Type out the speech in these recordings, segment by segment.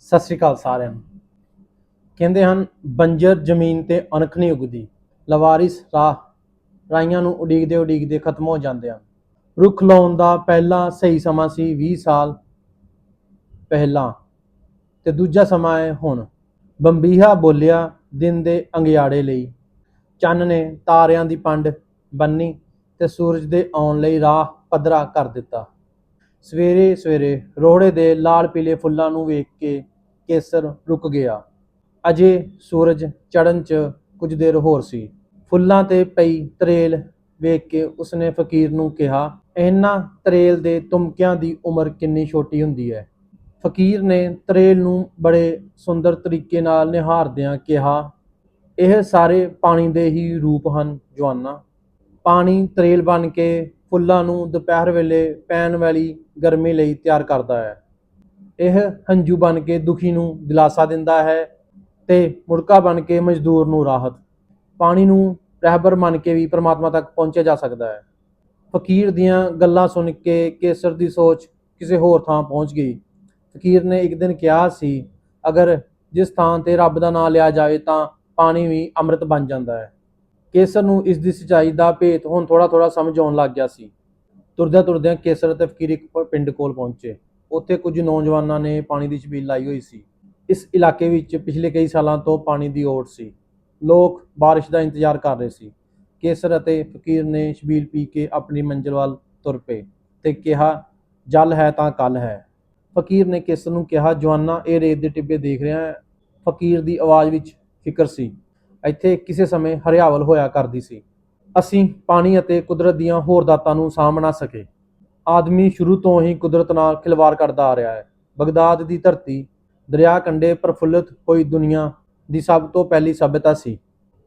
ਸਤਿ ਸ੍ਰੀ ਅਕਾਲ ਸਾਰਿਆਂ ਨੂੰ। ਕਹਿੰਦੇ ਹਨ, ਬੰਜਰ ਜ਼ਮੀਨ ਤੇ ਅਣਖ ਨਹੀਂ ਉਗਦੀ। ਲਵਾਰਿਸ ਰਾਹ ਰਾਈਆਂ ਨੂੰ ਉਡੀਕਦੇ ਉਡੀਕਦੇ ਖਤਮ ਹੋ ਜਾਂਦੇ ਹਨ। ਰੁੱਖ ਲਾਉਣ ਦਾ ਪਹਿਲਾ ਸਹੀ ਸਮਾਂ ਸੀ 20 ਸਾਲ ਪਹਿਲਾਂ ਤੇ ਦੂਜਾ ਸਮਾਂ ਹੈ ਹੁਣ। ਬੰਬੀਹਾ ਬੋਲਿਆ, ਦਿਨ ਦੇ ਅੰਗਿਆੜੇ ਲਈ। ਚੰਨ ਨੇ ਤਾਰਿਆਂ ਦੀ ਪੰਡ ਬੰਨੀ ਤੇ ਸੂਰਜ ਦੇ ਆਉਣ ਲਈ ਰਾਹ ਪੱਧਰਾ ਕਰ ਦਿੱਤਾ। ਸਵੇਰੇ ਸਵੇਰੇ ਰੋੜੇ ਦੇ ਲਾਲ ਪੀਲੇ ਫੁੱਲਾਂ ਨੂੰ ਵੇਖ ਕੇ ਕੇਸਰ ਰੁਕ ਗਿਆ। ਅਜੇ ਸੂਰਜ ਚੜਨ ਚ ਕੁਝ ਦੇਰ ਹੋਰ ਸੀ। ਫੁੱਲਾਂ ਤੇ ਪਈ ਤਰੇਲ ਵੇਖ ਕੇ ਉਸਨੇ ਫਕੀਰ ਨੂੰ ਕਿਹਾ, ਇਹਨਾਂ ਤਰੇਲ ਦੇ ਤੁਮਕਿਆਂ ਦੀ ਉਮਰ ਕਿੰਨੀ ਛੋਟੀ ਹੁੰਦੀ ਹੈ? ਫਕੀਰ ਨੇ ਤਰੇਲ ਨੂੰ ਬੜੇ ਸੁੰਦਰ ਤਰੀਕੇ ਨਾਲ ਨਿਹਾਰਦਿਆਂ ਕਿਹਾ, ਇਹ ਸਾਰੇ ਪਾਣੀ ਦੇ ਹੀ ਰੂਪ ਹਨ ਜਵਾਨਾ। ਪਾਣੀ ਤਰੇਲ ਬਣ ਕੇ ਫੁੱਲਾਂ ਨੂੰ ਦੁਪਹਿਰ ਵੇਲੇ ਪੈਣ ਵਾਲੀ ਗਰਮੀ ਲਈ ਤਿਆਰ ਕਰਦਾ ਹੈ। ਇਹ ਹੰਝੂ ਬਣ ਕੇ ਦੁਖੀ ਨੂੰ ਦਿਲਾਸਾ ਦਿੰਦਾ ਹੈ ਤੇ ਮੁੜਕਾ ਬਣ ਕੇ ਮਜ਼ਦੂਰ ਨੂੰ ਰਾਹਤ। ਪਾਣੀ ਨੂੰ ਰਹਿਬਰ ਮੰਨ ਕੇ ਵੀ ਪਰਮਾਤਮਾ ਤੱਕ ਪਹੁੰਚਿਆ ਜਾ ਸਕਦਾ ਹੈ। ਫਕੀਰ ਦੀਆਂ ਗੱਲਾਂ ਸੁਣ ਕੇ ਕੇਸਰ ਦੀ ਸੋਚ ਕਿਸੇ ਹੋਰ ਥਾਂ ਪਹੁੰਚ ਗਈ। ਫਕੀਰ ਨੇ ਇੱਕ ਦਿਨ ਕਿਹਾ ਸੀ, ਅਗਰ ਜਿਸ ਥਾਂ ਤੇ ਰੱਬ ਦਾ ਨਾਮ ਲਿਆ ਜਾਵੇ ਤਾਂ ਪਾਣੀ ਵੀ ਅੰਮ੍ਰਿਤ ਬਣ ਜਾਂਦਾ ਹੈ। ਕੇਸਰ ਨੂੰ ਇਸ ਦੀ ਸਚਾਈ ਦਾ ਭੇਤ ਹੁਣ ਥੋੜਾ ਥੋੜਾ ਸਮਝ ਆਉਣ ਲੱਗ ਗਿਆ ਸੀ। ਤੁਰਦਿਆਂ ਤੁਰਦਿਆਂ ਕੇਸਰ ਅਤੇ ਫਕੀਰ ਇੱਕ ਪਿੰਡ ਕੋਲ ਪਹੁੰਚੇ। ਉੱਥੇ ਕੁਝ ਨੌਜਵਾਨਾਂ ਨੇ ਪਾਣੀ ਦੀ ਛਬੀਲ ਲਾਈ ਹੋਈ ਸੀ। ਇਸ ਇਲਾਕੇ ਵਿੱਚ ਪਿਛਲੇ ਕਈ ਸਾਲਾਂ ਤੋਂ ਪਾਣੀ ਦੀ ਓਟ ਸੀ। ਲੋਕ ਬਾਰਿਸ਼ ਦਾ ਇੰਤਜ਼ਾਰ ਕਰ ਰਹੇ ਸੀ। ਕੇਸਰ ਅਤੇ ਫਕੀਰ ਨੇ ਛਬੀਲ ਪੀ ਕੇ ਆਪਣੀ ਮੰਜ਼ਿਲ ਵੱਲ ਤੁਰ ਪਏ ਤੇ ਕਿਹਾ, ਜਲ ਹੈ ਤਾਂ ਕੱਲ ਹੈ। ਫਕੀਰ ਨੇ ਕੇਸਰ ਨੂੰ ਕਿਹਾ, ਜਵਾਨਾ, ਇਹ ਰੇਤ ਦੇ ਟਿੱਬੇ ਦੇਖ ਰਿਹਾ ਹੈ। ਫਕੀਰ ਦੀ ਆਵਾਜ਼ ਵਿੱਚ ਫਿਕਰ ਸੀ। ਇੱਥੇ ਕਿਸੇ ਸਮੇਂ ਹਰਿਆਵਲ ਹੋਇਆ ਕਰਦੀ ਸੀ। ਅਸੀਂ ਪਾਣੀ ਅਤੇ ਕੁਦਰਤ ਦੀਆਂ ਹੋਰ ਦਾਤਾਂ ਨੂੰ ਸਾਂਭ ਨਾ ਸਕੇ। ਆਦਮੀ ਸ਼ੁਰੂ ਤੋਂ ਹੀ ਕੁਦਰਤ ਨਾਲ ਖਿਲਵਾੜ ਕਰਦਾ ਆ ਰਿਹਾ ਹੈ। ਬਗਦਾਦ ਦੀ ਧਰਤੀ ਦਰਿਆ ਕੰਢੇ ਪ੍ਰਫੁੱਲਤ ਹੋਈ ਦੁਨੀਆ ਦੀ ਸਭ ਤੋਂ ਪਹਿਲੀ ਸਭਿਅਤਾ ਸੀ।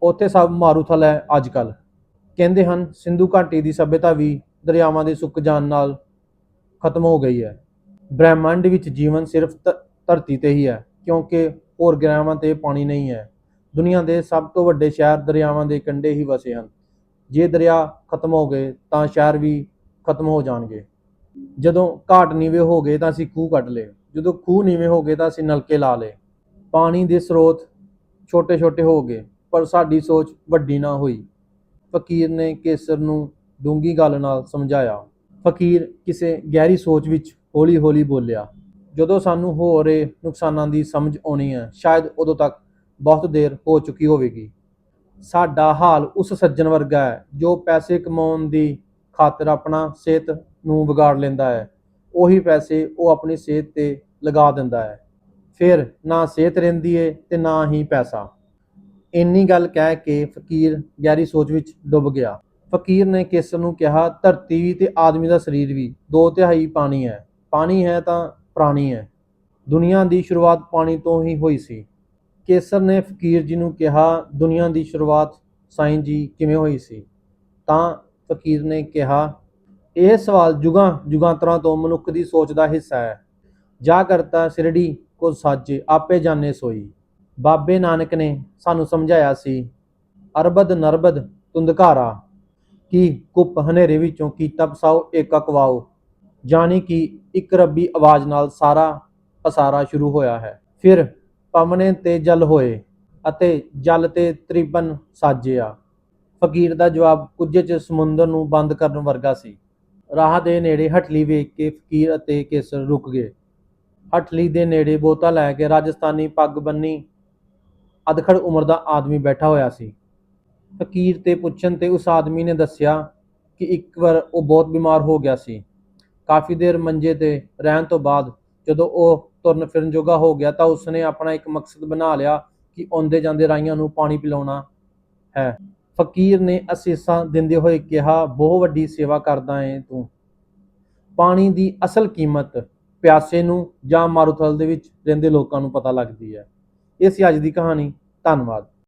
ਉੱਥੇ ਸਭ ਮਾਰੂਥਲ ਹੈ ਅੱਜ ਕੱਲ ਕਹਿੰਦੇ ਹਨ, ਸਿੰਧੂ ਘਾਟੀ ਦੀ ਸਭਿਅਤਾ ਵੀ ਦਰਿਆਵਾਂ ਦੇ ਸੁੱਕ ਜਾਣ ਨਾਲ ਖਤਮ ਹੋ ਗਈ ਹੈ। ਬ੍ਰਹਿਮੰਡ ਵਿੱਚ ਜੀਵਨ ਸਿਰਫ ਧ- ਧਰਤੀ ਤੇ ਹੀ ਹੈ, ਕਿਉਂਕਿ ਹੋਰ ਗ੍ਰਹਿਾਂ ਤੇ ਪਾਣੀ ਨਹੀਂ ਹੈ। ਦੁਨੀਆ ਦੇ ਸਭ ਤੋਂ ਵੱਡੇ ਸ਼ਹਿਰ ਦਰਿਆਵਾਂ ਦੇ ਕੰਢੇ ਹੀ ਵਸੇ ਹਨ। ਜੇ ਦਰਿਆ ਖਤਮ ਹੋ ਗਏ, ਤਾਂ ਸ਼ਹਿਰ ਵੀ ਖਤਮ ਹੋ ਜਾਣਗੇ। ਜਦੋਂ ਘਾਟ ਨੀਵੇਂ ਹੋ ਗਏ, ਤਾਂ ਅਸੀਂ ਖੂਹ ਕੱਢ ਲਏ। ਜਦੋਂ ਖੂਹ ਨੀਵੇਂ ਹੋ ਗਏ, ਤਾਂ ਅਸੀਂ ਨਲਕੇ ਲਾ ਲਏ। ਪਾਣੀ ਦੇ ਸਰੋਤ ਛੋਟੇ-ਛੋਟੇ ਹੋ ਗਏ, ਪਰ ਸਾਡੀ ਸੋਚ ਵੱਡੀ ਨਾ ਹੋਈ। ਫਕੀਰ ਨੇ ਕੇਸਰ ਨੂੰ ਡੂੰਗੀ ਗੱਲ ਨਾਲ ਸਮਝਾਇਆ। ਫਕੀਰ ਕਿਸੇ ਗਹਿਰੀ ਸੋਚ ਵਿੱਚ ਹੌਲੀ-ਹੌਲੀ ਬੋਲਿਆ, ਜਦੋਂ ਸਾਨੂੰ ਹੋ ਰਹੇ ਨੁਕਸਾਨਾਂ ਦੀ ਸਮਝ ਆਉਣੀ ਹੈ, ਸ਼ਾਇਦ ਉਦੋਂ ਤੱਕ ਬਹੁਤ ਦੇਰ ਹੋ ਚੁੱਕੀ ਹੋਵੇਗੀ। ਸਾਡਾ ਹਾਲ ਉਸ ਸੱਜਣ ਵਰਗਾ ਹੈ, ਜੋ ਪੈਸੇ ਕਮਾਉਣ ਦੀ ਖਾਤਰ ਆਪਣਾ ਸਿਹਤ ਨੂੰ ਵਿਗਾੜ ਲੈਂਦਾ ਹੈ। ਉਹੀ ਪੈਸੇ ਉਹ ਆਪਣੀ ਸਿਹਤ ਤੇ ਲਗਾ ਦਿੰਦਾ ਹੈ। ਫਿਰ ਨਾ ਸਿਹਤ ਰਹਿੰਦੀ ਏ ਤੇ ਨਾ ਹੀ ਪੈਸਾ। ਇੰਨੀ ਗੱਲ ਕਹਿ ਕੇ ਫਕੀਰ ਗਹਿਰੀ ਸੋਚ ਵਿੱਚ ਡੁੱਬ ਗਿਆ। ਫਕੀਰ ਨੇ ਕੇਸਰ ਨੂੰ ਕਿਹਾ, ਧਰਤੀ ਵੀ ਤੇ ਆਦਮੀ ਦਾ ਸਰੀਰ ਵੀ, ਦੋ ਤਿਹਾਈ ਪਾਣੀ ਹੈ। ਪਾਣੀ ਹੈ ਤਾਂ ਪ੍ਰਾਣੀ ਹੈ। ਦੁਨੀਆ ਦੀ ਸ਼ੁਰੂਆਤ ਪਾਣੀ ਤੋਂ ਹੀ ਹੋਈ ਸੀ। ਕੇਸਰ ਨੇ ਫਕੀਰ ਜੀ ਨੂੰ ਕਿਹਾ, ਦੁਨੀਆ ਦੀ ਸ਼ੁਰੂਆਤ ਸਾਈਂ ਜੀ ਕਿਵੇਂ ਹੋਈ ਸੀ? ਤਾਂ ਫਕੀਰ ਨੇ ਕਿਹਾ, ਇਹ ਸਵਾਲ ਜੁਗਾਂ ਜੁਗਾਂਤਰਾਂ ਤੋਂ ਮਨੁੱਖ ਦੀ ਸੋਚ ਦਾ ਹਿੱਸਾ ਹੈ। ਜਾ ਕਰਤਾ ਸਿਰੜੀ ਕੋ ਸਾਜੇ, ਆਪੇ ਜਾਣੇ ਸੋਈ। ਬਾਬੇ ਨਾਨਕ ਨੇ ਸਾਨੂੰ ਸਮਝਾਇਆ ਸੀ, ਅਰਬਦ ਨਰਬਦ ਤੁੰਦਕਾਰਾ ਕੀ ਕੁੱਪ ਹਨੇਰੇ ਵਿੱਚੋਂ ਕੀਤਾ ਪਸਾਓ ਏਕਾ ਕਵਾਓ ਜਾਣੀ ਕਿ ਇੱਕ ਰੱਬੀ ਆਵਾਜ਼ ਨਾਲ ਸਾਰਾ ਅਸਾਰਾ ਸ਼ੁਰੂ ਹੋਇਆ ਹੈ। ਫਿਰ ਪਵਨੇ ਤੇ ਜਲ ਹੋਏ ਅਤੇ ਜਲ ਤੇ ਤ੍ਰਿਬਨ ਸਾਜਿਆ। ਫਕੀਰ ਦਾ ਜਵਾਬ ਕੁਝੇ ਚ ਸਮੁੰਦਰ ਨੂੰ ਬੰਦ ਕਰਨ ਵਰਗਾ ਸੀ। ਰਾਹ ਦੇ ਨੇੜੇ ਹਟਲੀ ਵੇਖ ਕੇ ਫਕੀਰ ਅਤੇ ਕੇਸਰ ਰੁਕ ਗਏ। ਹਟਲੀ ਦੇ ਨੇੜੇ ਬੋਤਾ ਲੈ ਕੇ ਰਾਜਸਥਾਨੀ ਪੱਗ ਬੰਨੀ ਅਧਖੜ ਉਮਰ ਦਾ ਆਦਮੀ ਬੈਠਾ ਹੋਇਆ ਸੀ। ਫਕੀਰ ਤੇ ਪੁੱਛਣ ਤੇ ਉਸ ਆਦਮੀ ਨੇ ਦੱਸਿਆ ਕਿ ਇੱਕ ਵਾਰ ਉਹ ਬਹੁਤ ਬਿਮਾਰ ਹੋ ਗਿਆ ਸੀ। ਕਾਫੀ ਦੇਰ ਮੰਜੇ ਤੇ ਰਹਿਣ ਤੋਂ ਬਾਅਦ ਜਦੋਂ ਉਹ ਤੁਰਨ ਫਿਰਨ ਜੋਗਾ ਹੋ ਗਿਆ ਤਾਂ ਉਸਨੇ ਆਪਣਾ ਇੱਕ ਮਕਸਦ ਬਣਾ ਲਿਆ ਕਿ ਆਉਂਦੇ ਜਾਂਦੇ ਰਾਈਆਂ ਨੂੰ ਪਾਣੀ ਪਿਲਾਉਣਾ ਹੈ। ਫਕੀਰ ਨੇ ਅਸੀਸਾਂ ਦਿੰਦੇ ਹੋਏ ਕਿਹਾ, ਬਹੁਤ ਵੱਡੀ ਸੇਵਾ ਕਰਦਾ ਏ ਤੂੰ। ਪਾਣੀ ਦੀ ਅਸਲ ਕੀਮਤ ਪਿਆਸੇ ਨੂੰ ਜਾਂ ਮਾਰੂਥਲ ਦੇ ਵਿੱਚ ਰਹਿੰਦੇ ਲੋਕਾਂ ਨੂੰ ਪਤਾ ਲੱਗਦੀ ਹੈ। ਇਹ ਸੀ ਅੱਜ ਦੀ ਕਹਾਣੀ। ਧੰਨਵਾਦ।